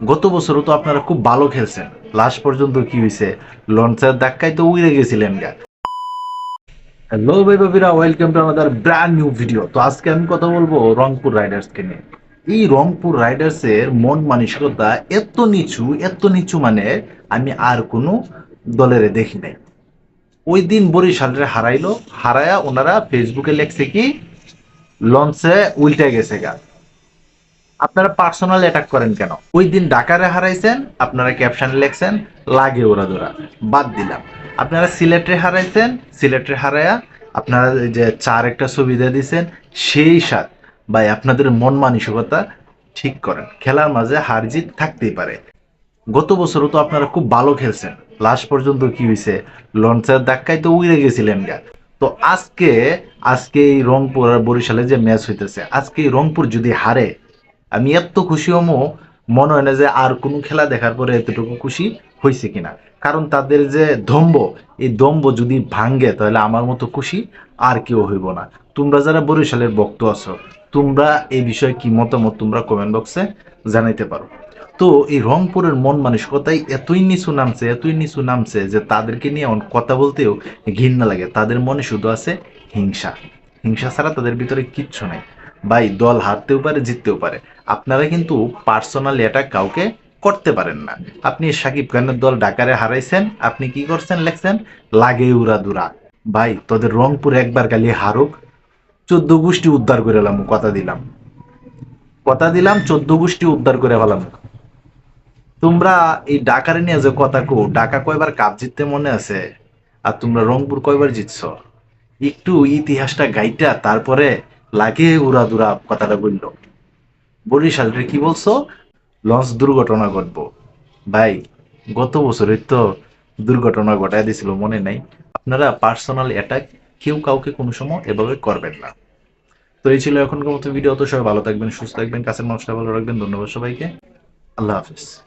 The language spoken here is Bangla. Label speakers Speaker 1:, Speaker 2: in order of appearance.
Speaker 1: গত বছরও তো আপনারা খুব ভালো খেলছেন। লাস্ট পর্যন্ত কি হয়েছে লঞ্চের ধাক্কায় তো উড়ে গেছিলেন গা। হ্যালো ভাই বাবিরা ওয়েলকাম টু আমাদের ব্র্যান্ড নিউ ভিডিও তো আজকে আমি কথা বলব রংপুর রাইডার্সকে নিয়ে। এই রংপুর রাইডার্সের মন মানসিকতা এত নিচু এত নিচু মানে আমি আর কোনো দলের দেখি নাই। ওই দিন বরিশালের হারাইলো, হারায়া ওনারা ফেসবুকে লেখছে কি, লঞ্চে উল্টে গেছে গা। আপনারা পার্সোনাল অ্যাটাক করেন কেন? ওই দিন ডাকারে হারাইছেন, আপনারা ক্যাপশন লেখছেন, লাগে ওরা দোরা বাদ দিলাম। আপনারা সিলেটে হারাইছেন, সিলেটে হারায়া আপনারা যে চার একটা সুবিধা দিছেন, সেই সাথ ভাই, আপনাদের মন মানসিকতা ঠিক করেন। খেলার মাঝে হার জিত থাকতেই পারে। গত বছরও তো আপনারা খুব ভালো খেলছেন। লাস্ট পর্যন্ত কি হয়েছে লঞ্চের ধাক্কায় তো উড়ে গেছিলেন গা। তো আজকে আজকে এই রংপুর আর বরিশালে যে ম্যাচ হইতেছে, আজকে এই রংপুর যদি হারে আমি এত খুশি হমো, মনে হয় না যে আর কোনো খেলা দেখার পরে এতটুকু খুশি হয়েছে কিনা। কারণ তাদের যে দম্ব এই দম্ব যদি ভাঙ্গে তাহলে আমার মতো খুশি আর কেউ হইব না। তোমরা যারা বরিশালের বক্ত আছো, তোমরা এই বিষয়ে কি মতামত তোমরা কমেন্ট বক্সে জানাইতে পারো। তো এই রংপুরের মন মানসিকতাই এতই নিচু নামছে, এতই নিচু নামছে যে তাদেরকে নিয়ে কথা বলতেও ঘৃণা লাগে। তাদের মনে শুধু আছে হিংসা। হিংসা ছাড়া তাদের ভিতরে কিচ্ছু নাই। ভাই, দল হারতেও পারে, জিততেও পারে। আপনারা কিন্তু পার্সোনাল এটা কাউকে করতে পারেন না। আপনি সাকিব খানের দল ডাকারে হারাইছেন, আপনি কি করছেন লেখছেন? লাগে উড়া দুরা। ভাই, তোদের রংপুর একবার খালি হারুক, চোদ্দ গোষ্ঠী উদ্ধার করে এলাম, কথা দিলাম। কথা দিলাম, চোদ্দ গোষ্ঠী উদ্ধার করে ফেলাম। তোমরা এই ডাকারে নিয়ে যে কথা কো ডাকা কয়বার কাপ জিততে মনে আছে? আর তোমরা রংপুর কয়বার জিতছ? একটু ইতিহাসটা গাইটা, তারপরে লাগে উড়া দুরা কথাটা বলল। বরিশালের কি বলছো? লঞ্চ দুর্ঘটনা ঘটবো। ভাই, গত বছরের তো দুর্ঘটনা ঘটায় দিছিল, মনে নাই। আপনারা পার্সোনাল অ্যাটাক কেউ কাউকে কোনো সময় এভাবে করবেন না। তো এই ছিল এখনকার মতো ভিডিও। তো সবাই ভালো থাকবেন, সুস্থ থাকবেন, কাছের মানুষটা ভালো রাখবেন। ধন্যবাদ সবাইকে। আল্লাহ হাফিজ।